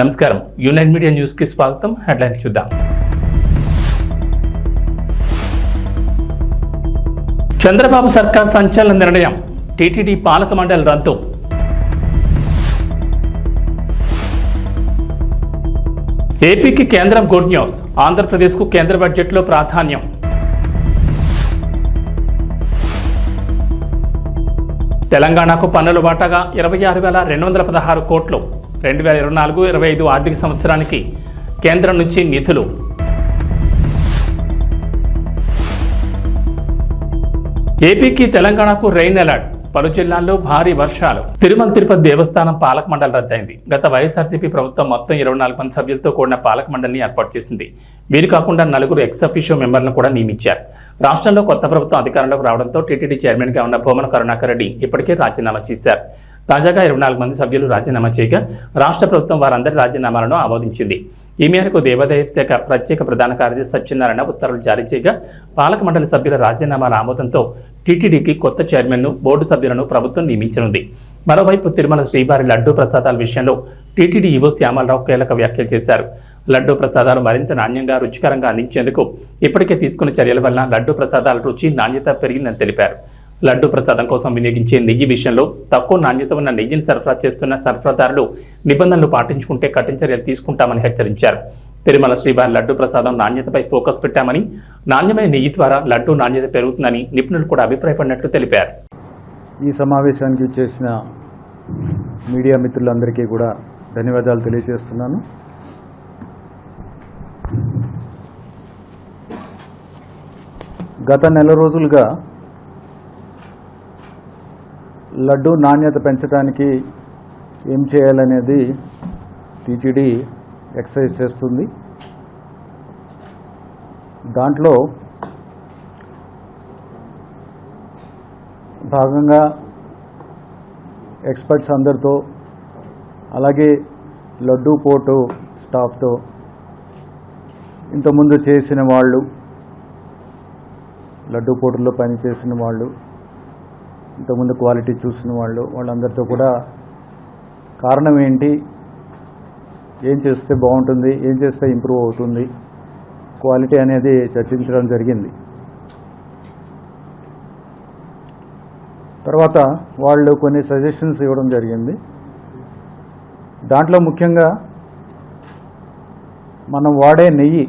నమస్కారం. Unite media న్యూస్కి స్వాగతం. హెడ్లైన్ చూద్దాం. చంద్రబాబు సర్కార్ సంచలన నిర్ణయం. టీటీడీ పాలక మండలి రద్దు. ఏపీకి కేంద్రం గుడ్ న్యూస్. ఆంధ్రప్రదేశ్కు కేంద్ర బడ్జెట్లో ప్రాధాన్యం. తెలంగాణకు పన్నులు వాటాగా ఇరవై ఆరు వేల రెండు వందల పదహారు కోట్లు. రెండు వేల ఇరవై నాలుగు ఇరవై ఐదు ఆర్థిక సంవత్సరానికి కేంద్రం నుంచి నిధులు. ఏపీకి తెలంగాణకు రెయిన్ అలర్ట్. పలు జిల్లాల్లో భారీ వర్షాలు. తిరుమల తిరుపతి దేవస్థానం పాలక మండలి రద్దయింది. గత వైఎస్ఆర్సీపీ ప్రభుత్వం మొత్తం ఇరవై నాలుగు మంది సభ్యులతో కూడిన పాలక మండలిని ఏర్పాటు చేసింది. వీరు కాకుండా నలుగురు ఎక్స్ అఫీషియో మెంబర్లను కూడా నియమించారు. రాష్ట్రంలో కొత్త ప్రభుత్వం అధికారంలోకి రావడంతో టీటీడీ చైర్మన్గా ఉన్న భూమన కరుణాకర్ రెడ్డి ఇప్పటికే రాజీనామా చేశారు. తాజాగా ఇరవై నాలుగు మంది సభ్యులు రాజీనామా చేయగా రాష్ట్ర ప్రభుత్వం వారందరి రాజీనామాలను ఆమోదించింది. ఈ మేరకు దేవాదాయ శాఖ ప్రత్యేక ప్రధాన కార్యదర్శి సత్యనారాయణ ఉత్తర్వులు జారీ చేయగా పాలక మండలి సభ్యుల రాజీనామాల ఆమోదంతో టీటీడీకి కొత్త చైర్మన్ను బోర్డు సభ్యులను ప్రభుత్వం నియమించనుంది. మరోవైపు తిరుమల శ్రీవారి లడ్డూ ప్రసాదాల విషయంలో టీటీడీ ఈవో శ్యామలరావు కీలక వ్యాఖ్యలు చేశారు. లడ్డూ ప్రసాదాలు మరింత నాణ్యంగా రుచికరంగా అందించేందుకు ఇప్పటికే తీసుకున్న చర్యల వల్ల లడ్డూ ప్రసాదాల రుచి నాణ్యత పెరిగిందని తెలిపారు. లడ్డు ప్రసాదం కోసం వినియోగించే నెయ్యి విషయంలో తక్కువ నాణ్యత ఉన్న నెయ్యిని సరఫరా చేస్తున్న సరఫరాదారులు నిబంధనలు పాటించుకుంటే కఠిన చర్యలు తీసుకుంటామని హెచ్చరించారు. తిరుమల శ్రీవారి లడ్డు ప్రసాదం నాణ్యతపై ఫోకస్ పెట్టామని నాణ్యమైన నెయ్యి ద్వారా లడ్డు నాణ్యత పెరుగుతుందని నిపుణులు కూడా అభిప్రాయపడినట్లు తెలిపారు. ఈ సమావేశానికి చేసిన మీడియా మిత్రులందరికీ కూడా ధన్యవాదాలు తెలియజేస్తున్నాను. గత నెల రోజులుగా లడ్డు నాణ్యత పెంచడానికి ఏం చేయాలనేది టీటీడీ ఎక్సర్సైజ్ చేస్తుంది. దాంట్లో భాగంగా ఎక్స్పర్ట్స్ అందరితో అలాగే లడ్డూ పోటు స్టాఫ్తో ఇంతకుముందు చేసిన వాళ్ళు లడ్డూ పోటులో పనిచేసిన వాళ్ళు ఇంతకుముందు క్వాలిటీ చూసిన వాళ్ళు వాళ్ళందరితో కూడా కారణం ఏంటి? ఏం చేస్తే బాగుంటుంది? ఏం చేస్తే ఇంప్రూవ్ అవుతుంది? క్వాలిటీ అనేది చర్చించడం జరిగింది. తర్వాత వాళ్ళు కొన్ని సజెషన్స్ ఇవ్వడం జరిగింది. దాంట్లో ముఖ్యంగా మనం వాడే నెయ్యి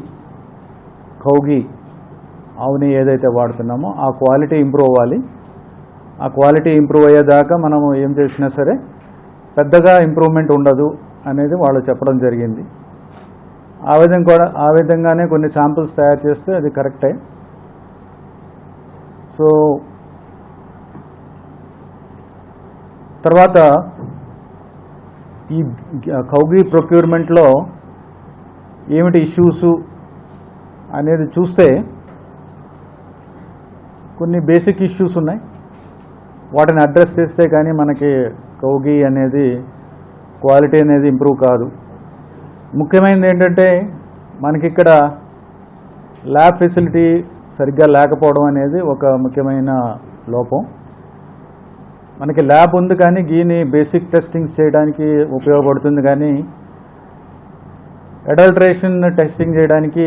కౌగి ఆవు నెయ్యి ఏదైతే వాడుతున్నామో ఆ క్వాలిటీ ఇంప్రూవ్ అవ్వాలి. ఆ క్వాలిటీ ఇంప్రూవ్ అయ్యేదాకా మనం ఏం చేసినా సరే పెద్దగా ఇంప్రూవ్మెంట్ ఉండదు అనేది వాళ్ళు చెప్పడం జరిగింది. ఆ విధంగా కూడా ఆ విధంగానే కొన్ని శాంపిల్స్ తయారు చేస్తే అది కరెక్టే. సో తర్వాత ఈ కౌగి ప్రొక్యూర్మెంట్లో ఏమిటి ఇష్యూస్ అనేది చూస్తే కొన్ని బేసిక్ ఇష్యూస్ ఉన్నాయి. వాటిని అడ్రస్ చేస్తే కానీ మనకి కౌగి అనేది క్వాలిటీ అనేది ఇంప్రూవ్ కాదు. ముఖ్యమైనది ఏంటంటే మనకి ఇక్కడ ల్యాబ్ ఫెసిలిటీ సరిగ్గా లేకపోవడం అనేది ఒక ముఖ్యమైన లోపం. మనకి ల్యాబ్ ఉంది కానీ గీని బేసిక్ టెస్టింగ్స్ చేయడానికి ఉపయోగపడుతుంది కానీ అడల్ట్రేషన్ టెస్టింగ్ చేయడానికి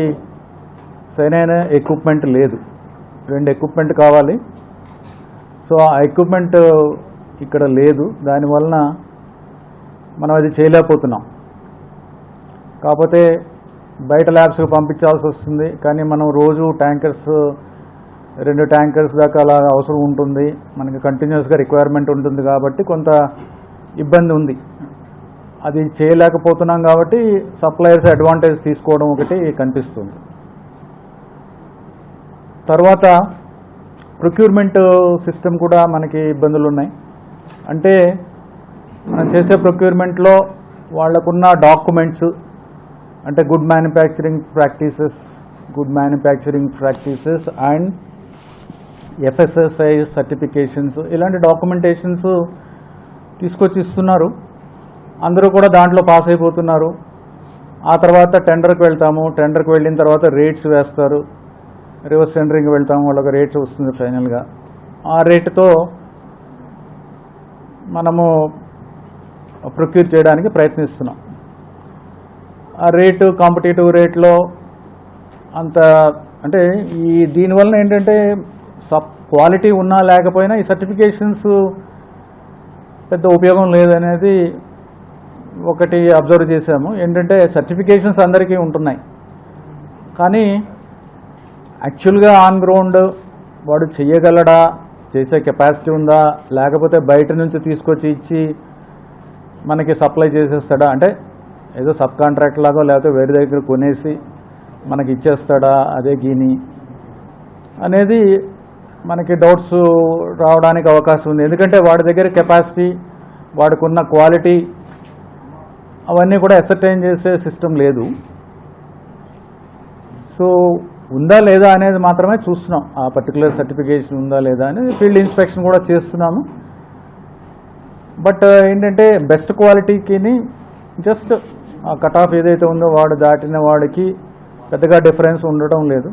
సరైన ఎక్విప్మెంట్ లేదు. రెండు ఎక్విప్మెంట్ కావాలి. సో ఆ ఎక్విప్మెంట్ ఇక్కడ లేదు. దానివలన మనం అది చేయలేకపోతున్నాం. కాకపోతే బయట ల్యాబ్స్కి పంపించాల్సి వస్తుంది. కానీ మనం రోజు ట్యాంకర్స్ రెండు ట్యాంకర్స్ దాకా అలా అవసరం ఉంటుంది. మనకి కంటిన్యూస్గా రిక్వైర్మెంట్ ఉంటుంది కాబట్టి కొంత ఇబ్బంది ఉంది. అది చేయలేకపోతున్నాం కాబట్టి సప్లయర్స్ అడ్వాంటేజ్ తీసుకోవడం ఒకటి కనిపిస్తుంది. తర్వాత ప్రొక్యూర్మెంట్ సిస్టమ్ కూడా మనకి ఇబ్బందులు ఉన్నాయి అంటే మనం చేసే ప్రొక్యూర్మెంట్లో వాళ్ళకున్న డాక్యుమెంట్స్ అంటే good manufacturing practices good manufacturing practices and FSSI certifications ఇలాంటి డాక్యుమెంటేషన్స్ తీసుకొచ్చి ఇస్తున్నారు. అందరూ కూడా దాంట్లో పాస్ అయిపోతున్నారు. ఆ తర్వాత టెండర్కి వెళ్తాము. టెండర్కి వెళ్ళిన తర్వాత రేట్స్ వేస్తారు. రివర్స్ సెంటరింగ్ వెళ్తాము వాళ్ళకి రేట్స్ వస్తుంది ఫైనల్గా. ఆ రేటుతో మనము ప్రొక్యూర్ చేయడానికి ప్రయత్నిస్తున్నాం. ఆ రేటు కాంపిటేటివ్ రేట్లో అంత అంటే ఈ దీనివల్ల ఏంటంటే సబ్ క్వాలిటీ ఉన్నా లేకపోయినా ఈ సర్టిఫికేషన్స్ పెద్ద ఉపయోగం లేదనేది ఒకటి అబ్జర్వ్ చేశాము. ఏంటంటే సర్టిఫికేషన్స్ అందరికీ ఉంటున్నాయి. కానీ యాక్చువల్గా ఆన్ గ్రౌండ్ వాడు చెయ్యగలడా? చేసే కెపాసిటీ ఉందా? లేకపోతే బయట నుంచి తీసుకొచ్చి ఇచ్చి మనకి సప్లై చేసేస్తాడా? అంటే ఏదో సబ్ కాంట్రాక్ట్ లాగా లేకపోతే వేరే దగ్గర కొనేసి మనకి ఇచ్చేస్తాడా? అదే గీని అనేది మనకి డౌట్స్ రావడానికి అవకాశం ఉంది. ఎందుకంటే వాడి దగ్గర కెపాసిటీ వాడికున్న క్వాలిటీ అవన్నీ కూడా ఎసర్టైన్ చేసే సిస్టమ్ లేదు. సో ఉందా లేదా అనేది మాత్రమే చూస్తున్నాం. ఆ పర్టికులర్ సర్టిఫికేషన్ ఉందా లేదా అనేది ఫీల్డ్ ఇన్స్పెక్షన్ కూడా చేస్తున్నాము. బట్ uh, ఏంటంటే బెస్ట్ క్వాలిటీకిని జస్ట్ ఆ కట్ ఆఫ్ ఏదైతే ఉందో వాడు దాటిన వాడికి పెద్దగా డిఫరెన్స్ ఉండటం లేదు.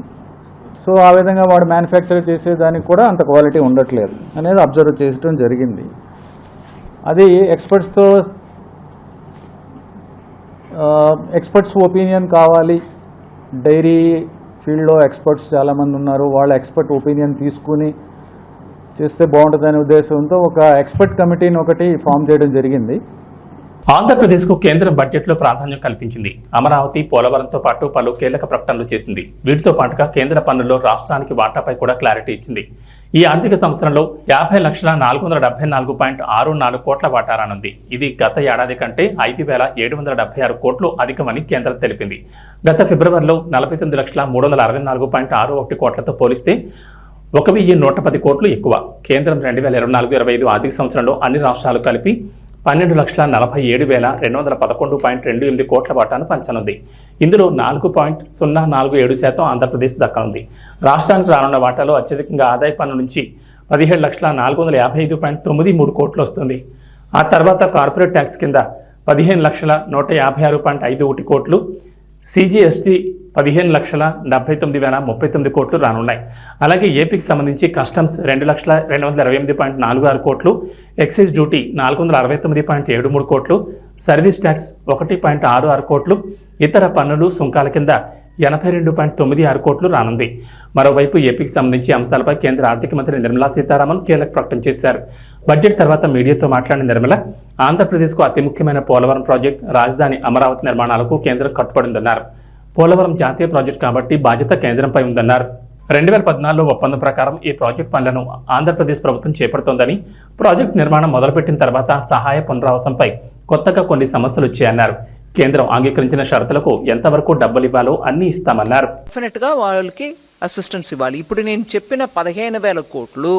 సో ఆ విధంగా వాడు మ్యానుఫ్యాక్చర్ చేసేదానికి కూడా అంత క్వాలిటీ ఉండట్లేదు అనేది అబ్జర్వ్ చేయడం జరిగింది. అది ఎక్స్పర్ట్స్తో ఎక్స్పర్ట్స్ ఒపీనియన్ కావాలి. డైరీ ఫీల్డ్లో ఎక్స్పర్ట్స్ చాలామంది ఉన్నారు. వాళ్ళ ఎక్స్పర్ట్ ఒపీనియన్ తీసుకుని చేస్తే బాగుంటుందనే ఉద్దేశంతో ఒక ఎక్స్పర్ట్ కమిటీని ఒకటి ఫామ్ చేయడం జరిగింది. ఆంధ్రప్రదేశ్కు కేంద్రం బడ్జెట్లో ప్రాధాన్యం కల్పించింది. అమరావతి పోలవరంతో పాటు పలు కీలక ప్రకటనలు చేసింది. వీటితో పాటుగా కేంద్ర పన్నుల్లో రాష్ట్రానికి వాటాపై కూడా క్లారిటీ ఇచ్చింది. ఈ ఆర్థిక సంవత్సరంలో యాభై లక్షల నాలుగు వందల డెబ్బై నాలుగు పాయింట్ ఆరు నాలుగు కోట్ల వాటా రానుంది. ఇది గత ఏడాది కంటే ఐదు వేల ఏడు వందల డెబ్బై ఆరు కోట్లు అధికమని కేంద్రం తెలిపింది. గత ఫిబ్రవరిలో నలభై తొమ్మిది లక్షల మూడు వందల అరవై నాలుగు పాయింట్ ఆరు ఒకటి కోట్లతో పోలిస్తే ఒక వెయ్యి నూట పది కోట్లు ఎక్కువ. కేంద్రం రెండు వేల ఇరవై నాలుగు ఇరవై ఐదు ఆర్థిక సంవత్సరంలో అన్ని రాష్ట్రాలు కలిపి పన్నెండు లక్షల నలభై ఏడు వేల రెండు వందల పదకొండు పాయింట్ రెండు ఎనిమిది కోట్ల వాటాను పంచనుంది. ఇందులో నాలుగు పాయింట్ సున్నా నాలుగు ఏడు శాతం ఆంధ్రప్రదేశ్ దక్కనుంది. రాష్ట్రానికి రానున్న వాటాలో అత్యధికంగా ఆదాయ పన్ను నుంచి పదిహేడు లక్షల నాలుగు వందల యాభై ఐదు పాయింట్ తొమ్మిది మూడు కోట్లు వస్తుంది. ఆ తర్వాత కార్పొరేట్ ట్యాక్స్ కింద పదిహేను లక్షల నూట యాభై ఆరు పాయింట్ ఐదు ఒకటి కోట్లు సిజిఎస్టీ పదిహేను లక్షల డెబ్బై తొమ్మిది వేల ముప్పై తొమ్మిది కోట్లు రానున్నాయి. అలాగే ఏపీకి సంబంధించి కస్టమ్స్ రెండు లక్షల రెండు వందల ఇరవై ఎనిమిది పాయింట్ నాలుగు ఆరు కోట్లు ఎక్సైజ్ డ్యూటీ నాలుగు వందల అరవై తొమ్మిది పాయింట్ ఏడు మూడు కోట్లు సర్వీస్ ట్యాక్స్ ఒకటి పాయింట్ ఆరు ఆరు కోట్లు ఇతర పన్నులు సుంకాల కింద ఎనభై రెండు పాయింట్ తొమ్మిది ఆరు కోట్లు రానుంది. మరోవైపు ఏపీకి సంబంధించి అంశాలపై కేంద్ర ఆర్థిక మంత్రి నిర్మలా సీతారామన్ కీలక ప్రకటన చేశారు. బడ్జెట్ తర్వాత మీడియాతో మాట్లాడిన నిర్మల ఆంధ్రప్రదేశ్కు అతి ముఖ్యమైన పోలవరం ప్రాజెక్ట్ రాజధాని అమరావతి నిర్మాణాలకు కేంద్రం కట్టుబడిందన్నారు పోలవరం జాతీయ ప్రాజెక్టు కాబట్టి బాధ్యత కేంద్రంపై ఉందన్నారు. రెండు వేల పద్నాలుగులో ఒప్పందం ప్రకారం ఈ ప్రాజెక్టు పనులను ఆంధ్రప్రదేశ్ ప్రభుత్వం చేపడుతోందని ప్రాజెక్టు నిర్మాణం మొదలుపెట్టిన తర్వాత సహాయ పునరావాసంపై కొత్తగా కొన్ని సమస్యలు వచ్చాయన్నారు. కేంద్రం అంగీకరించిన షరతులకు ఎంతవరకు డబ్బులు ఇవ్వాలో అన్ని ఇస్తామన్నారు. డెఫినెట్గా వాళ్ళకి అసిస్టెన్స్ ఇవ్వాలి. ఇప్పుడు నేను చెప్పిన పదిహేను వేల కోట్లు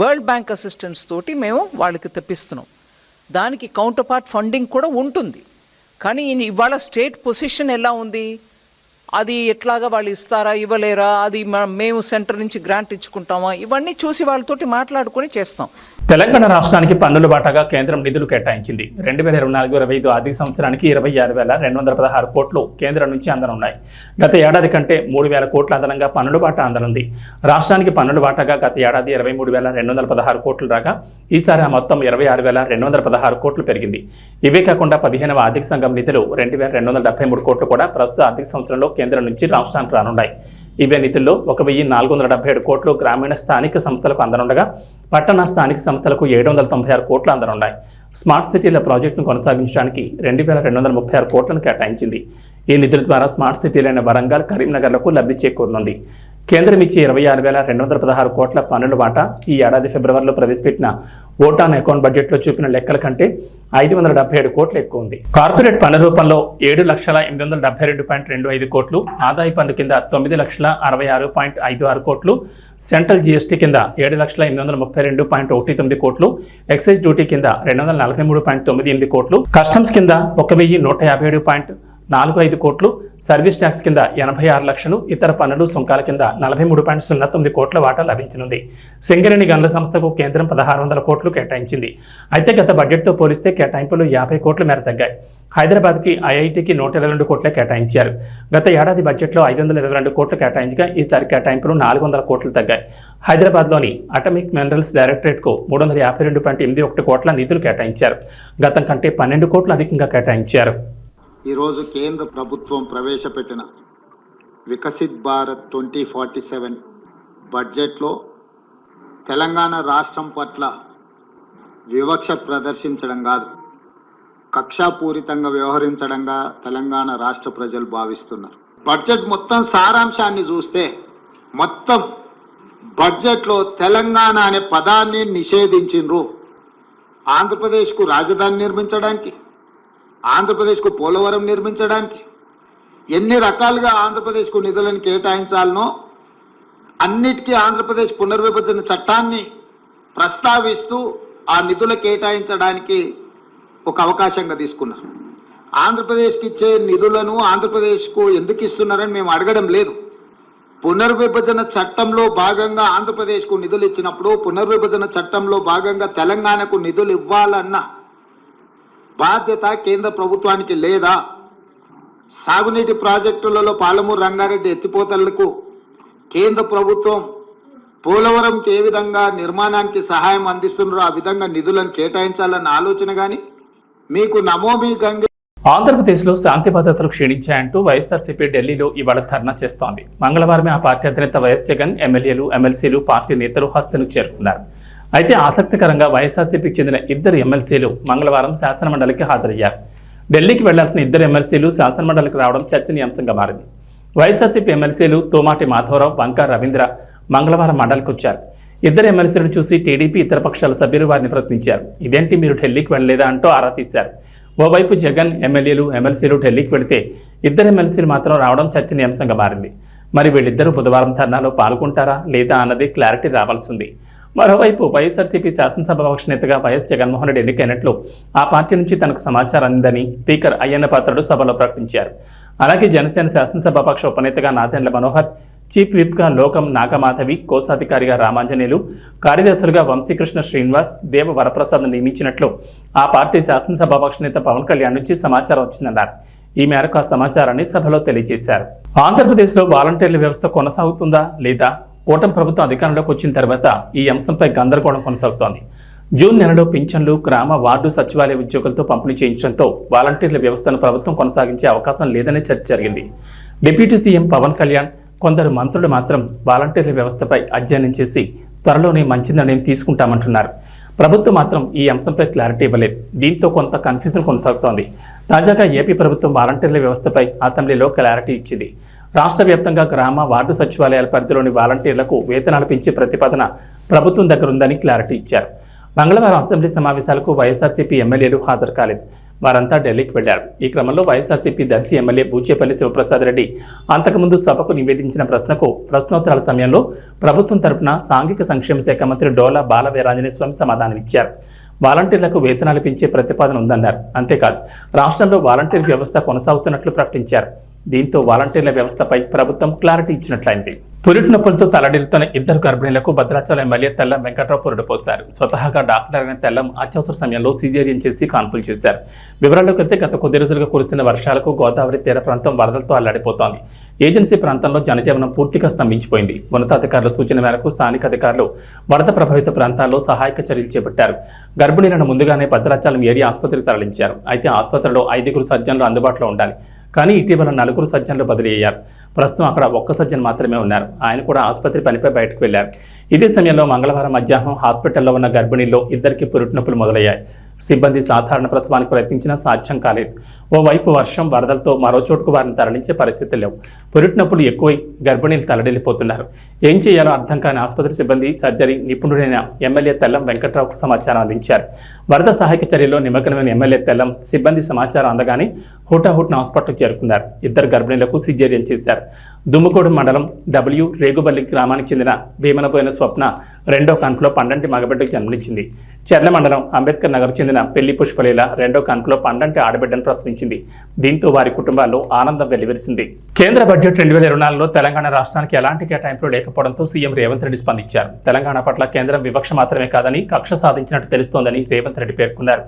వరల్డ్ బ్యాంక్ అసిస్టెన్స్ తోటి మేము వాళ్ళకి తెప్పిస్తున్నాం. దానికి కౌంటర్ పార్ట్ ఫండింగ్ కూడా ఉంటుంది. కానీ ఇవాళ స్టేట్ పొజిషన్ ఎలా ఉంది? అది ఎట్లాగా వాళ్ళు ఇస్తారా ఇవ్వలేరా అది మేము సెంటర్ నుంచి గ్రాంట్ ఇచ్చుకుంటామా? ఇవన్నీ చూసి వాళ్ళతోటి మాట్లాడుకొని చేస్తాం. తెలంగాణ రాష్ట్రానికి పన్నుల బాటగా కేంద్రం నిధులు కేటాయించింది. రెండు వేల ఇరవై నాలుగు ఇరవై ఐదు ఆర్థిక సంవత్సరానికి ఇరవై ఆరు వేల రెండు వందల పదహారు కోట్లు కేంద్రం నుంచి అందనున్నాయి. గత ఏడాది కంటే మూడు వేల కోట్ల అదనంగా పన్నుల బాట అందనుంది. రాష్ట్రానికి పన్నుల బాటగా గత ఏడాది ఇరవై మూడు వేల రెండు వందల పదహారు కోట్లు రాగా ఈసారి ఆ మొత్తం ఇరవై ఆరు వేల రెండు వందల పదహారు కోట్లు పెరిగింది. ఇవే కాకుండా పదిహేనవ ఆర్థిక సంఘం నిధులు రెండు వేల రెండు వందల డెబ్బై మూడు కోట్లు కూడా ప్రస్తుత ఆర్థిక సంవత్సరంలో కేంద్రం నుంచి రాష్ట్రానికి రానున్నాయి. ఇవే నిధుల్లో ఒక వెయ్యి నాలుగు వందల డెబ్బై ఏడు కోట్లు గ్రామీణ స్థానిక సంస్థలకు అందనుండగా పట్టణ స్థానిక సంస్థలకు ఏడు వందల తొంభై ఆరు కోట్లు అందనున్నాయి. స్మార్ట్ సిటీల ప్రాజెక్టును కొనసాగించడానికి రెండు వేల రెండు వందల ముప్పై ఆరు కోట్లను కేటాయించింది. ఈ నిధుల ద్వారా స్మార్ట్ సిటీలైన వరంగల్ కరీంనగర్లకు లబ్ధి చేకూరనుంది. కేంద్రం ఇచ్చే ఇరవై ఆరు వేల రెండు వందల పదహారు కోట్ల పన్నుల వాటా ఈ ఏడాది ఫిబ్రవరిలో ప్రవేశపెట్టిన ఓటాన్ అకౌంట్ బడ్జెట్లో చూపిన లెక్కల కంటే ఐదు వందల డెబ్బై ఏడు కోట్లు ఎక్కువ ఉంది. కార్పొరేట్ పన్ను రూపంలో ఏడు లక్షల ఎనిమిది వందల డెబ్బై రెండు పాయింట్ రెండు ఐదు కోట్లు ఆదాయ పన్ను కింద తొమ్మిది లక్షల అరవై ఆరు పాయింట్ ఐదు ఆరు కోట్లు సెంట్రల్ జీఎస్టీ కింద ఏడు లక్షల ఎనిమిది వందల ముప్పై రెండు పాయింట్ ఒకటి తొమ్మిది కోట్లు ఎక్సైజ్ డ్యూటీ కింద రెండు వందల నలభై మూడు పాయింట్ తొమ్మిది ఎనిమిది కోట్లు కస్టమ్స్ కింద ఒక వెయ్యి నూట యాభై ఏడు పాయింట్ నాలుగు ఐదు కోట్లు సర్వీస్ ట్యాక్స్ కింద ఎనభై ఆరు లక్షలు ఇతర పన్నులు సుంకాల కింద నలభై మూడు పాయింట్ సున్నా తొమ్మిది కోట్ల వాటా లభించనుంది. సింగరేణి గనుల సంస్థకు కేంద్రం పదహారు వందల కోట్లు కేటాయించింది. అయితే గత బడ్జెట్తో పోలిస్తే కేటాయింపులు యాభై కోట్ల మేర తగ్గాయి. హైదరాబాద్కి ఐఐటికి నూట ఇరవై రెండు కోట్ల కేటాయించారు. గత ఏడాది బడ్జెట్లో ఐదు వందల ఇరవై రెండు కోట్లు కేటాయించగా ఈసారి కేటాయింపులు నాలుగు వందల కోట్లు తగ్గాయి. హైదరాబాద్లోని అటమిక్ మినరల్స్ డైరెక్టరేట్కు మూడు వందల యాభై రెండు పాయింట్ ఎనిమిది ఒకటి కోట్ల నిధులు కేటాయించారు. గతం కంటే పన్నెండు కోట్లు అధికంగా కేటాయించారు. ఈరోజు కేంద్ర ప్రభుత్వం ప్రవేశపెట్టిన Viksit Bharat twenty forty seven బడ్జెట్లో తెలంగాణ రాష్ట్రం పట్ల వివక్ష ప్రదర్శించడం కాదు కక్షాపూరితంగా వ్యవహరించడంగా తెలంగాణ రాష్ట్ర ప్రజలు భావిస్తున్నారు. బడ్జెట్ మొత్తం సారాంశాన్ని చూస్తే మొత్తం బడ్జెట్లో తెలంగాణ అనే పదాన్ని నిషేధించిండ్రు ఆంధ్రప్రదేశ్కు రాజధాని నిర్మించడానికి. ఆంధ్రప్రదేశ్కు పోలవరం నిర్మించడానికి ఎన్ని రకాలుగా ఆంధ్రప్రదేశ్కు నిధులను కేటాయించాలనో అన్నిటికీ ఆంధ్రప్రదేశ్ పునర్విభజన చట్టాన్ని ప్రస్తావిస్తూ ఆ నిధుల కేటాయించడానికి ఒక అవకాశంగా తీసుకున్నారు. ఆంధ్రప్రదేశ్కి ఇచ్చే నిధులను ఆంధ్రప్రదేశ్కు ఎందుకు ఇస్తున్నారని మేము అడగడం లేదు. పునర్విభజన చట్టంలో భాగంగా ఆంధ్రప్రదేశ్కు నిధులు ఇచ్చినప్పుడు పునర్విభజన చట్టంలో భాగంగా తెలంగాణకు నిధులు ఇవ్వాలన్న బాధ్యత కేంద్ర ప్రభుత్వానికి లేదా సాగునీటి ప్రాజెక్టులలో పాలమూరు రంగారెడ్డి ఎత్తిపోతలకు కేంద్ర ప్రభుత్వం పోలవరంకి ఏ విధంగా నిర్మాణానికి సహాయం అందిస్తున్నారో ఆ విధంగా నిధులను కేటాయించాలన్న ఆలోచన కానీ మీకు నమోమి గంగే ఆంధ్రప్రదేశ్లో శాంతి భద్రతలు క్షీణించాయంటూ వైఎస్ఆర్సీపీ ఢిల్లీలో ఇవాళ ధర్నా చేస్తోంది. మంగళవారమే ఆ పార్టీ అధినేత వైఎస్ జగన్ ఎమ్మెల్యేలు ఎమ్మెల్సీలు పార్టీ నేతలు హస్తను చేరుకున్నారు. అయితే ఆసక్తికరంగా వైఎస్ఆర్సీపీకి చెందిన ఇద్దరు ఎమ్మెల్సీలు మంగళవారం శాసనమండలికి హాజరయ్యారు. ఢిల్లీకి వెళ్ళాల్సిన ఇద్దరు ఎమ్మెల్సీలు శాసనమండలికి రావడం చర్చనీయాంశంగా మారింది. వైఎస్ఆర్సీపీ ఎమ్మెల్సీలు తోమాటి మాధవరావు బంకా రవీంద్ర మంగళవారం మండలికి వచ్చారు. ఇద్దరు ఎమ్మెల్సీలను చూసి టీడీపీ ఇతర పక్షాల సభ్యులు వారిని ప్రశ్నించారు. ఇదేంటి మీరు ఢిల్లీకి వెళ్ళలేదా? అంటూ ఆరా తీశారు. ఓవైపు జగన్ ఎమ్మెల్యేలు ఎమ్మెల్సీలు ఢిల్లీకి వెళితే ఇద్దరు ఎమ్మెల్సీలు మాత్రం రావడం చర్చనీయాంశంగా మారింది. మరి వీళ్ళిద్దరూ బుధవారం ధర్నాలో పాల్గొంటారా లేదా అన్నది క్లారిటీ రావాల్సింది మరోవైపు వైఎస్ఆర్సీపీ శాసనసభాపక్ష నేతగా వైఎస్ జగన్మోహన్ రెడ్డి ఎన్నికైనట్లు ఆ పార్టీ నుంచి తనకు సమాచారం అందిందని స్పీకర్ అయ్యన్న పాత్రుడు సభలో ప్రకటించారు. అలాగే జనసేన శాసనసభాపక్ష ఉపనేతగా నాదెండ్ల మనోహర్ చీఫ్ విప్గా లోకం నాగమాధవి కోశాధికారిగా రామాంజనేయులు కార్యదర్శులుగా వంశీకృష్ణ శ్రీనివాస్ దేవ వరప్రసాద్ నియమించినట్లు ఆ పార్టీ శాసనసభాపక్ష నేత పవన్ కళ్యాణ్ నుంచి సమాచారం వచ్చిందన్నారు. ఈ మేరకు ఆ సమాచారాన్ని సభలో తెలియజేశారు. ఆంధ్రప్రదేశ్లో వాలంటీర్ల వ్యవస్థ కొనసాగుతుందా లేదా? కూటమి ప్రభుత్వం అధికారంలోకి వచ్చిన తర్వాత ఈ అంశంపై గందరగోళం కొనసాగుతోంది. జూన్ నెలలో పింఛన్లు గ్రామ వార్డు సచివాలయ ఉద్యోగులతో పంపిణీ చేయించడంతో వాలంటీర్ల వ్యవస్థను ప్రభుత్వం కొనసాగించే అవకాశం లేదనే చర్చ జరిగింది. డిప్యూటీ సీఎం పవన్ కళ్యాణ్ కొందరు మంత్రులు మాత్రం వాలంటీర్ల వ్యవస్థపై అధ్యయనం చేసి త్వరలోనే మంచి నిర్ణయం తీసుకుంటామంటున్నారు. ప్రభుత్వం మాత్రం ఈ అంశంపై క్లారిటీ ఇవ్వలేదు. దీంతో కొంత కన్ఫ్యూజన్ కొనసాగుతోంది. తాజాగా ఏపీ ప్రభుత్వం వాలంటీర్ల వ్యవస్థపై అసెంబ్లీలో క్లారిటీ ఇచ్చింది. రాష్ట్ర వ్యాప్తంగా గ్రామ వార్డు సచివాలయాల పరిధిలోని వాలంటీర్లకు వేతనాలు పెంచే ప్రతిపాదన ప్రభుత్వం దగ్గర ఉందని క్లారిటీ ఇచ్చారు. మంగళవారం అసెంబ్లీ సమావేశాలకు వైఎస్ఆర్సీపీ ఎమ్మెల్యేలు హాజరు కాలేదు. వారంతా ఢిల్లీకి వెళ్ళారు. ఈ క్రమంలో వైఎస్ఆర్సీపీ దర్శి ఎమ్మెల్యే బూచేపల్లి శివప్రసాద్ రెడ్డి అంతకుముందు సభకు నివేదించిన ప్రశ్నకు ప్రశ్నోత్తరాల సమయంలో ప్రభుత్వం తరపున సాంఘిక సంక్షేమ శాఖ మంత్రి డోలా బాల వీరాంజనేయ స్వామి సమాధానమిచ్చారు వాలంటీర్లకు వేతనాలు పెంచే ప్రతిపాదన ఉందన్నారు. అంతేకాదు రాష్ట్రంలో వాలంటీర్ వ్యవస్థ కొనసాగుతున్నట్లు ప్రకటించారు. దీంతో వాలంటీర్ల వ్యవస్థపై ప్రభుత్వం క్లారిటీ ఇచ్చినట్లయింది. పురిటి నొప్పులతో తలడిల్లుతున్న ఇద్దరు గర్భిణీలకు భద్రాచలం ఎమ్మెల్యే తెల్లం వెంకట్రావు పురుడు పోశారు స్వతహాగా డాక్టర్ అయిన తెల్లం అత్యవసర సమయంలో సిజేరియన్ చేసి కాన్పులు చేశారు. వివరాల్లోకి వెళ్తే గత కొద్ది రోజులుగా కురుస్తున్న వర్షాలకు గోదావరి తీర ప్రాంతం వరదలతో అల్లాడిపోతోంది. ఏజెన్సీ ప్రాంతంలో జనజీవనం పూర్తిగా స్తంభించిపోయింది. ఉన్నతాధికారుల సూచన మేరకు స్థానిక అధికారులు వరద ప్రభావిత ప్రాంతాల్లో సహాయక చర్యలు చేపట్టారు. గర్భిణీలను ముందుగానే భద్రాచలం ఏరియా ఆసుపత్రికి తరలించారు. అయితే ఆసుపత్రిలో ఐదుగురు సర్జన్లు అందుబాటులో ఉండాలి. కానీ ఇటీవల నలుగురు సర్జన్లు బదిలీ అయ్యారు. ప్రస్తుతం అక్కడ ఒక్క సర్జన్ మాత్రమే ఉన్నారు. ఆయన కూడా ఆసుపత్రి పనిపై బయటకు వెళ్ళారు ఇదే సమయంలో మంగళవారం మధ్యాహ్నం హాస్పిటల్లో ఉన్న గర్భిణీల్లో ఇద్దరికి పురుటినొప్పులు మొదలయ్యాయి. సిబ్బంది సాధారణ ప్రసవానికి ప్రయత్నించినా సాధ్యం కాలేదు. ఓవైపు వర్షం వరదలతో మరో చోటుకు వారిని తరలించే పరిస్థితి లేవు. పురిటినొప్పులు ఎక్కువై గర్భిణీలు తలడిల్లిపోతున్నారు. ఏం చేయాలో అర్థం కాని ఆసుపత్రి సిబ్బంది సర్జరీ నిపుణుడైన ఎమ్మెల్యే తెల్లం వెంకట్రావుకు సమాచారం అందించారు. వరద సహాయక చర్యలో నిమగ్నమైన ఎమ్మెల్యే తెల్లం సిబ్బంది సమాచారం అందగానే హుటాహుట్న హాస్పిటల్ చేరుకున్నారు. ఇద్దరు గర్భిణీలకు సిజేరియన్ చేశారు. దుమ్ముకోడు మండలం డబ్ల్యూ రేగుబల్లి గ్రామానికి చెందిన భీమనపోయిన స్వప్న రెండో కంట్లో పండంటి మగబిడ్డకు జన్మనిచ్చింది. చెర్ల మండలం అంబేద్కర్ నగర్ చెందిన పెళ్ళి పుష్పలీల రెండో కంట్లో పండంటి ఆడబిడ్డను ప్రసవించింది. దీంతో వారి కుటుంబాల్లో ఆనందం వెల్లివిరిసింది. కేంద్ర బడ్జెట్ రెండు వేల ఇరవై నాలుగులో తెలంగాణ రాష్ట్రానికి ఎలాంటి కేటాయింపులు లేకపోవడంతో సీఎం రేవంత్ రెడ్డి స్పందించారు. తెలంగాణ పట్ల కేంద్రం వివక్ష మాత్రమే కాదని కక్ష సాధించినట్టు తెలుస్తోందని రేవంత్ రెడ్డి పేర్కొన్నారు.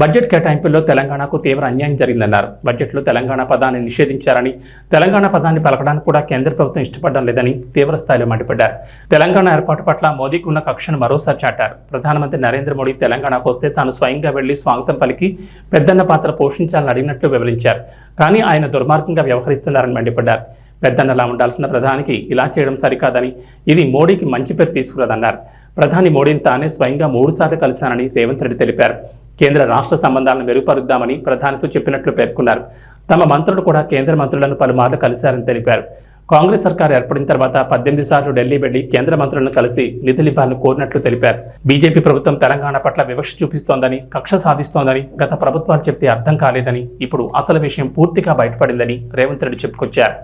బడ్జెట్ కేటాయింపుల్లో తెలంగాణకు తీవ్ర అన్యాయం జరిగిందన్నారు. బడ్జెట్లో తెలంగాణ పదాన్ని నిషేధించారని తెలంగాణ పదాన్ని పలకడానికి కూడా కేంద్ర ప్రభుత్వం ఇష్టపడడం లేదని తీవ్ర స్థాయిలో మండిపడ్డారు. తెలంగాణ ఏర్పాటు పట్ల మోదీకి ఉన్న కక్షను మరోసారి చాటారు. ప్రధానమంత్రి నరేంద్ర మోడీ తెలంగాణకు వస్తే తాను స్వయంగా వెళ్ళి స్వాగతం పలికి పెద్దన్న పాత్ర పోషించాలని అడిగినట్లు వివరించారు. కానీ ఆయన దుర్మార్గంగా వ్యవహరిస్తున్నారని మండిపడ్డారు. పెద్దన్నలా ఉండాల్సిన ప్రధానికి ఇలా చేయడం సరికాదని ఇది మోడీకి మంచి పేరు తీసుకురాదన్నారు. ప్రధాని మోడీని తానే స్వయంగా మూడుసార్లు కలిశానని రేవంత్ రెడ్డి తెలిపారు. కేంద్ర రాష్ట్ర సంబంధాలను మెరుగుపరుద్దామని ప్రధానితో చెప్పినట్లు పేర్కొన్నారు. తమ మంత్రులు కూడా కేంద్ర మంత్రులను పలుమార్లు కలిశారని తెలిపారు. కాంగ్రెస్ సర్కార్ ఏర్పడిన తర్వాత పద్దెనిమిది సార్లు ఢిల్లీ వెళ్ళి కేంద్ర మంత్రులను కలిసి నిధులివ్వాలని కోరినట్లు తెలిపారు. బీజేపీ ప్రభుత్వం తెలంగాణ పట్ల వివక్ష చూపిస్తోందని కక్ష సాధిస్తోందని గత ప్రభుత్వాలు చెప్తే అర్థం కాలేదని ఇప్పుడు అసలు విషయం పూర్తిగా బయటపడిందని రేవంత్ రెడ్డి చెప్పుకొచ్చారు.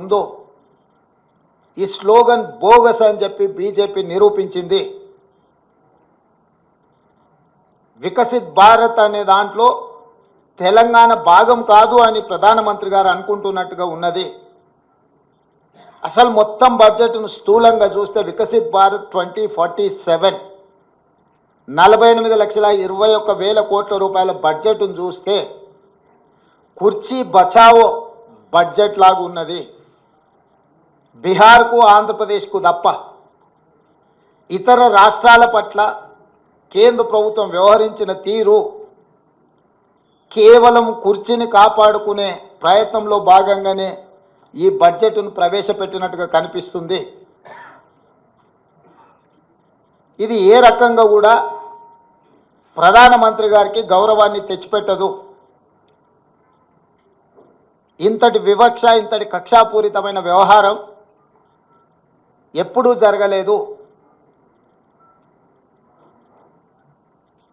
ఉందో ఈ స్లోగన్ బోగస్ అని చెప్పి బీజేపీ నిరూపించింది. వికసిత్ భారత్ అనే దాంట్లో తెలంగాణ భాగం కాదు అని ప్రధానమంత్రి గారు అనుకుంటున్నట్టుగా ఉన్నది. అసలు మొత్తం బడ్జెట్ను స్థూలంగా చూస్తే Viksit Bharat twenty forty seven నలభై ఎనిమిది లక్షల ఇరవై ఒక్క వేల కోట్ల రూపాయల బడ్జెట్ను చూస్తే కుర్చీ బచావో బడ్జెట్ లాగా ఉన్నది. బీహార్కు ఆంధ్రప్రదేశ్కు తప్ప ఇతర రాష్ట్రాల పట్ల కేంద్ర ప్రభుత్వం వ్యవహరించిన తీరు కేవలం కుర్చీని కాపాడుకునే ప్రయత్నంలో భాగంగానే ఈ బడ్జెట్ను ప్రవేశపెట్టినట్టుగా కనిపిస్తుంది. ఇది ఏ రకంగా కూడా ప్రధానమంత్రి గారికి గౌరవాన్ని తెచ్చిపెట్టదు. ఇంతటి వివక్ష ఇంతటి కక్షాపూరితమైన వ్యవహారం ఎప్పుడూ జరగలేదు.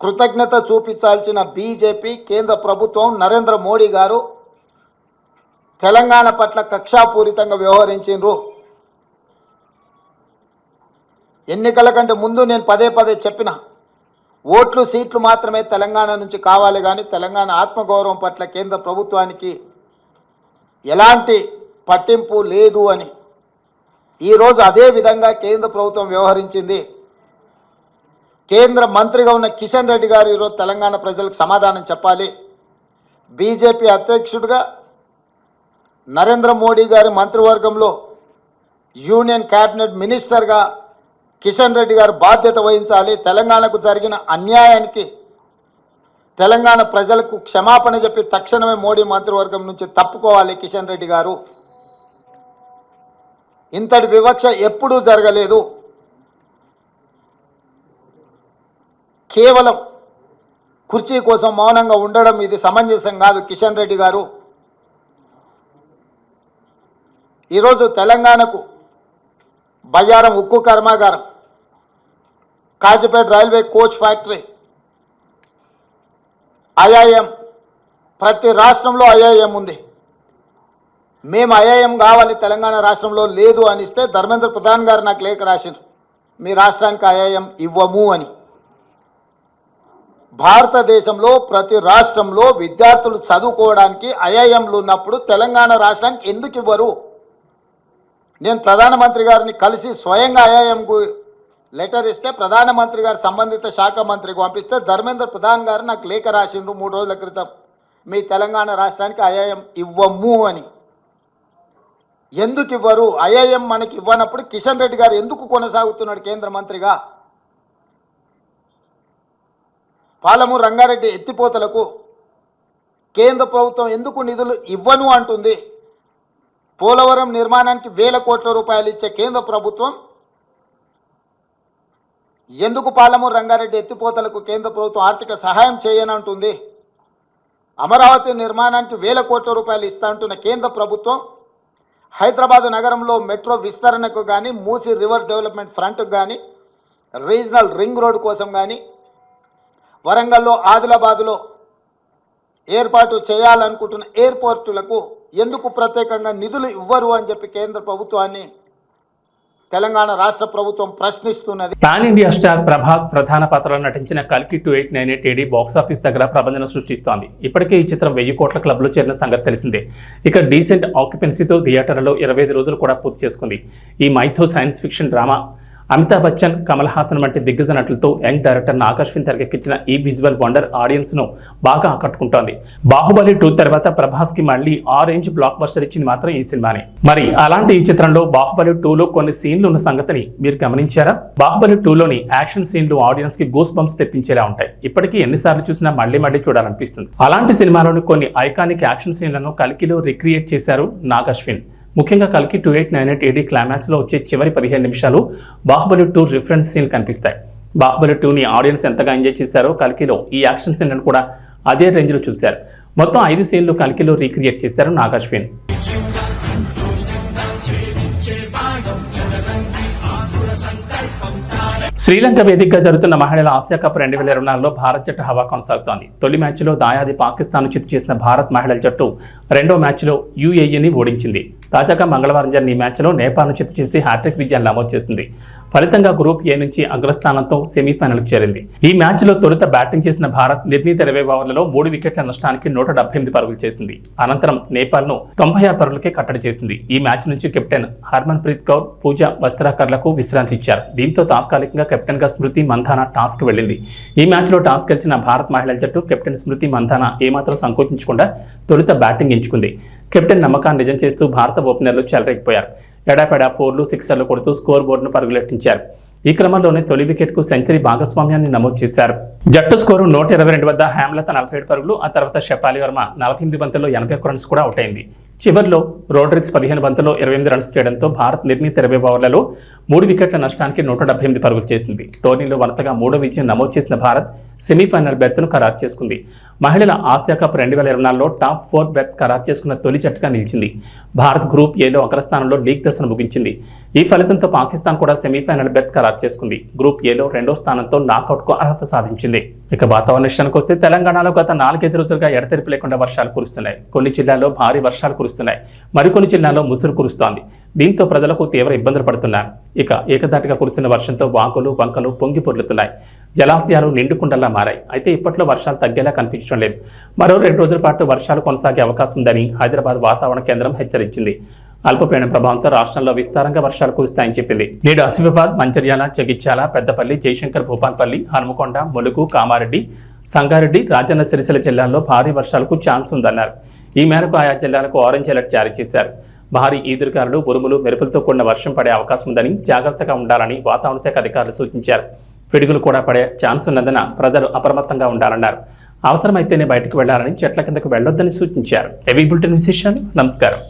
కృతజ్ఞత చూపించాల్సిన బీజేపీ కేంద్ర ప్రభుత్వం నరేంద్ర మోడీ గారు తెలంగాణ పట్ల కక్షాపూరితంగా వ్యవహరించిండ్రు. ఎన్నికల కంటే ముందు నేను పదే పదే చెప్పిన ఓట్లు సీట్లు మాత్రమే తెలంగాణ నుంచి కావాలి కానీ తెలంగాణ ఆత్మగౌరవం పట్ల కేంద్ర ప్రభుత్వానికి ఎలాంటి పట్టింపు లేదు అని. ఈరోజు అదే విధంగా కేంద్ర ప్రభుత్వం వ్యవహరించింది. కేంద్ర మంత్రిగా ఉన్న కిషన్ రెడ్డి గారు ఈరోజు తెలంగాణ ప్రజలకు సమాధానం చెప్పాలి. బీజేపీ అధ్యక్షుడిగా నరేంద్ర మోడీ గారి మంత్రివర్గంలో యూనియన్ క్యాబినెట్ మినిస్టర్గా కిషన్ రెడ్డి గారు బాధ్యత వహించాలి. తెలంగాణకు జరిగిన అన్యాయానికి తెలంగాణ ప్రజలకు క్షమాపణ చెప్పి తక్షణమే మోడీ మంత్రివర్గం నుంచి తప్పుకోవాలి కిషన్ రెడ్డి గారు. ఇంతటి వివక్ష ఎప్పుడూ జరగలేదు. కేవలం కుర్చీ కోసం మౌనంగా ఉండడం ఇది సమంజసం కాదు కిషన్ రెడ్డి గారు. ఈరోజు తెలంగాణకు బయ్యారం ఉక్కు కర్మాగారం Kazipet railway coach factory IIM ప్రతి రాష్ట్రంలో ఐఐఎం ఉంది. మేము ఐఐఎం కావాలి తెలంగాణ రాష్ట్రంలో లేదు అని ఇస్తే ధర్మేంద్ర ప్రధాన్ గారు నాకు లేఖ రాశారు మీ రాష్ట్రానికి ఐఐఎం ఇవ్వము అని. భారతదేశంలో ప్రతి రాష్ట్రంలో విద్యార్థులు చదువుకోవడానికి ఐఐఎంలు ఉన్నప్పుడు తెలంగాణ రాష్ట్రానికి ఎందుకు ఇవ్వరు? నేను ప్రధానమంత్రి గారిని కలిసి స్వయంగా ఐఐఎంకు లెటర్ ఇస్తే ప్రధానమంత్రి గారు సంబంధిత శాఖ మంత్రికి పంపిస్తే ధర్మేంద్ర ప్రధాన్ గారు నాకు లేఖ రాసిండు మూడు రోజుల క్రితం. మీ తెలంగాణ రాష్ట్రానికి ఐఐఎం ఇవ్వము అని. ఎందుకు ఇవ్వరు? ఐఐఎం మనకి ఇవ్వనప్పుడు కిషన్ రెడ్డి గారు ఎందుకు కొనసాగుతున్నాడు కేంద్ర మంత్రిగా? పాలము రంగారెడ్డి ఎత్తిపోతలకు కేంద్ర ప్రభుత్వం ఎందుకు నిధులు ఇవ్వను అంటుంది. పోలవరం నిర్మాణానికి వేల కోట్ల రూపాయలు ఇచ్చే కేంద్ర ప్రభుత్వం ఎందుకు పాలమూరు రంగారెడ్డి ఎత్తిపోతలకు కేంద్ర ప్రభుత్వం ఆర్థిక సహాయం చేయనంటుంది అమరావతి నిర్మాణానికి వేల కోట్ల రూపాయలు ఇస్తా అంటున్న కేంద్ర ప్రభుత్వం హైదరాబాదు నగరంలో మెట్రో విస్తరణకు కానీ మూసి రివర్ డెవలప్మెంట్ ఫ్రంట్కు కానీ రీజనల్ రింగ్ రోడ్ కోసం కానీ వరంగల్లో ఆదిలాబాదులో ఏర్పాటు చేయాలనుకుంటున్న ఎయిర్పోర్టులకు ఎందుకు ప్రత్యేకంగా నిధులు ఇవ్వరు అని చెప్పి కేంద్ర ప్రభుత్వాన్ని తెలంగాణ రాష్ట్ర ప్రభుత్వం ప్రశ్నిస్తున్నది. పాన్ ఇండియా స్టార్ ప్రభాత్ ప్రధాన పాత్రలో నటించిన కల్కి two eight nine eight AD box office దగ్గర ప్రబంధన సృష్టిస్తోంది. ఇప్పటికే ఈ చిత్రం వెయ్యి కోట్ల క్లబ్లో చేరిన సంగతి తెలిసిందే. ఇక డీసెంట్ ఆక్యుపెన్సీతో థియేటర్లో ఇరవై ఐదు రోజులు కూడా పూర్తి చేసుకుంది. ఈ mytho science fiction drama Amitabh Bachchan Kamal Haasan వంటి దిగ్గజ నటులతో యంగ్ డైరెక్టర్ నాగశ్విన్ తెరకెక్కించిన ఈ విజువల్ వండర్ ఆడియన్స్ను బాగా ఆకట్టుకుంటోంది. బాహుబలి టూ తర్వాత ప్రభాస్కి మళ్ళీ ఆ రేంజ్ బ్లాక్ బస్టర్ ఇచ్చింది మాత్రం ఈ సినిమాని. మరి అలాంటి ఈ చిత్రంలో బాహుబలి టూలో కొన్ని సీన్లు ఉన్న సంగతిని మీరు గమనించారా? బాహుబలి టూలోని యాక్షన్ సీన్లు ఆడియన్స్కి గూస్ బంప్స్ తెప్పించేలా ఉంటాయి. ఇప్పటికీ ఎన్నిసార్లు చూసినా మళ్ళీ మళ్ళీ చూడాలనిపిస్తుంది. అలాంటి సినిమాలోని కొన్ని ఐకానిక్ యాక్షన్ సీన్లను కలికిలో రిక్రియేట్ చేశారు నాగశ్విన్ ముఖ్యంగా కలికి two eight nine eight AD క్లైమాక్స్లో వచ్చే చివరి పదిహేను నిమిషాలు బాహుబలి టూ రిఫరెన్స్ సీన్ కనిపిస్తాయి. బాహుబలి టూని ఆడియన్స్ ఎంతగా ఎంజాయ్ చేశారో కలికిలో ఈ యాక్షన్ సీన్లను కూడా అదే రేంజ్లో చూశారు. మొత్తం ఐదు సీన్లు కలికిలో రీక్రియేట్ చేశారు నాగాశ్విన్ శ్రీలంక వేదికగా జరుగుతున్న మహిళల ఆసియా కప్ రెండు వేల ఇరవై నాలుగులో భారత్ జట్టు హవా కొనసాగుతోంది. తొలి మ్యాచ్లో దాయాది పాకిస్తాన్ చిత్తు చేసిన భారత్ మహిళల జట్టు రెండో మ్యాచ్లో యూఏఈని ఓడించింది. తాజాగా మంగళవారం జరిగిన ఈ మ్యాచ్లో నేపాల్ను చిత్తు చేసి హ్యాట్రిక్ విజయాన్ని నమోదు చేసింది. ఫలితంగా గ్రూప్ ఏ నుంచి అగ్రస్థానంతో సెమీఫైనల్కి చేరింది. ఈ మ్యాచ్లో తొలుత బ్యాటింగ్ చేసిన భారత్ నిర్ణీత ఇరవై ఓవర్లలో మూడు వికెట్ల నష్టానికి నూట డెబ్బై ఎనిమిది పరుగులు చేసింది. అనంతరం నేపాల్ను తొంభై ఆరు పరుగులకే కట్టడి చేసింది. ఈ మ్యాచ్ నుంచి కెప్టెన్ హర్మన్ ప్రీత్ కౌర్ పూజా వస్త్రాకర్లకు విశ్రాంతి ఇచ్చారు. దీంతో తాత్కాలికంగా కెప్టెన్గా స్మృతి మంధాన టాస్క్ వెళ్ళింది. ఈ మ్యాచ్లో టాస్ గెలిచిన భారత్ మహిళల జట్టు కెప్టెన్ స్మృతి మంధాన ఏమాత్రం సంకోచించకుండా తొలుత బ్యాటింగ్ ఎంచుకుంది. కెప్టెన్ నమ్మకాన్ని నిజం చేస్తూ భారత ఓపెనర్లు చెలరేగిపోయారు. ఎడాపెడా ఫోర్లు సిక్సర్లు కొడుతూ స్కోర్ బోర్డును పరుగులెట్టించారు. ఈ క్రమంలోనే తొలి వికెట్కు సెంచరీ భాగస్వామ్యాన్ని నమోదు చేశారు. జట్టు స్కోరు నూట ఇరవై రెండు వద్ద హ్యామ్లత నలభై ఏడు పరుగులు ఆ తర్వాత షెఫాలి వర్మ నలభై ఎనిమిది బంతుల్లో ఎనభై ఒక్క రన్స్ కూడా అవుట్ అయింది చివరిలో రోడ్రిక్స్ పదిహేను బంతుల్లో ఇరవై ఎనిమిది రన్స్ చేయడంతో భారత్ నిర్ణీత ఇరవై ఓవర్లలో మూడు వికెట్ల నష్టానికి నూట డెబ్బై ఎనిమిది పరుగులు చేసింది. టోర్నీలో వరుసగా మూడో విజయం నమోదు చేసిన భారత్ సెమీఫైనల్ బెర్త్ను ఖరారు చేసుకుంది. మహిళల ఆసియా కప్ రెండు వేల ఇరవై నాలుగులో టాప్ ఫోర్ బెర్త్ ఖరారు చేసుకున్న తొలి జట్టుగా నిలిచింది. భారత్ గ్రూప్ ఏలో అగ్రస్థానంలో లీగ్ దశను ముగించింది. ఈ ఫలితంతో పాకిస్తాన్ కూడా సెమీఫైనల్ బెర్త్ ఖరారు చేసుకుంది. గ్రూప్ ఏలో రెండో స్థానంతో నాకౌట్కు అర్హత సాధించింది. ఇక వాతావరణ విషయానికి వస్తే తెలంగాణలో గత నాలుగైదు రోజులుగా ఎడతెరిపి లేకుండా వర్షాలు కురుస్తున్నాయి. కొన్ని జిల్లాల్లో భారీ వర్షాలు కురుస్తున్నాయి. మరికొన్ని జిల్లాల్లో ముసురు కురుస్తోంది. దీంతో ప్రజలకు తీవ్ర ఇబ్బందులు పడుతున్నారు ఇక ఏకదాటిగా కురుస్తున్న వర్షంతో వాకులు వంకలు పొంగి పొర్లుతున్నాయి. జలాశయాలు నిండుకుండలా మారాయి. అయితే ఇప్పట్లో వర్షాలు తగ్గేలా కనిపించడం లేదు. మరో రెండు రోజుల పాటు వర్షాలు కొనసాగే అవకాశం ఉందని హైదరాబాద్ వాతావరణ కేంద్రం హెచ్చరించింది. అల్పపీడన ప్రభావంతో రాష్ట్రంలో విస్తారంగా వర్షాలు కురుస్తాయని చెప్పింది. నేడు ఆసిఫాబాద్ మంచిర్యాల జగిత్యాల పెద్దపల్లి జయశంకర్ భూపాల్పల్లి హనుమకొండ ములుగు కామారెడ్డి సంగారెడ్డి రాజన్న సిరిసిల్ల జిల్లాల్లో భారీ వర్షాలకు ఛాన్స్ ఉందన్నారు. ఈ మేరకు ఆయా జిల్లాలకు ఆరెంజ్ అలర్ట్ జారీ చేశారు. భారీ ఈదురుగాలు ఉరుములు మెరుపులతో కూడిన వర్షం పడే అవకాశం ఉందని జాగ్రత్తగా ఉండాలని వాతావరణ శాఖ అధికారులు సూచించారు. పిడుగులు కూడా పడే ఛాన్స్ ఉన్నందున ప్రజలు అప్రమత్తంగా ఉండాలన్నారు. అవసరమైతేనే బయటకు వెళ్ళాలని చెట్ల కిందకు వెళ్ళొద్దని సూచించారు. ఎవీ బులెటిన్ విశేషాలు? నమస్కారం.